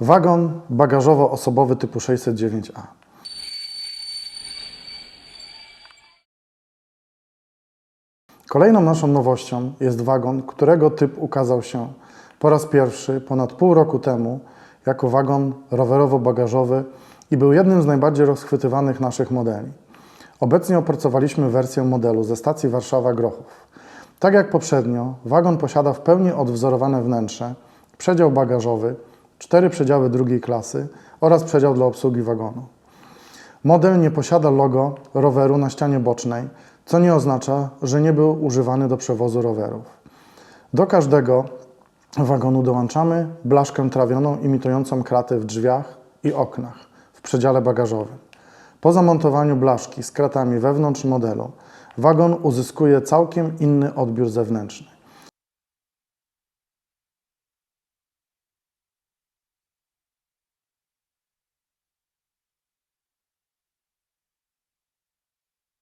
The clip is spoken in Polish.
Wagon bagażowo-osobowy typu 609A. Kolejną naszą nowością jest wagon, którego typ ukazał się po raz pierwszy ponad pół roku temu jako wagon rowerowo-bagażowy i był jednym z najbardziej rozchwytywanych naszych modeli. Obecnie opracowaliśmy wersję modelu ze stacji Warszawa-Grochów. Tak jak poprzednio, wagon posiada w pełni odwzorowane wnętrze, przedział bagażowy, cztery przedziały drugiej klasy oraz przedział dla obsługi wagonu. Model nie posiada logo roweru na ścianie bocznej, co nie oznacza, że nie był używany do przewozu rowerów. Do każdego wagonu dołączamy blaszkę trawioną imitującą kraty w drzwiach i oknach w przedziale bagażowym. Po zamontowaniu blaszki z kratami wewnątrz modelu, wagon uzyskuje całkiem inny odbiór zewnętrzny.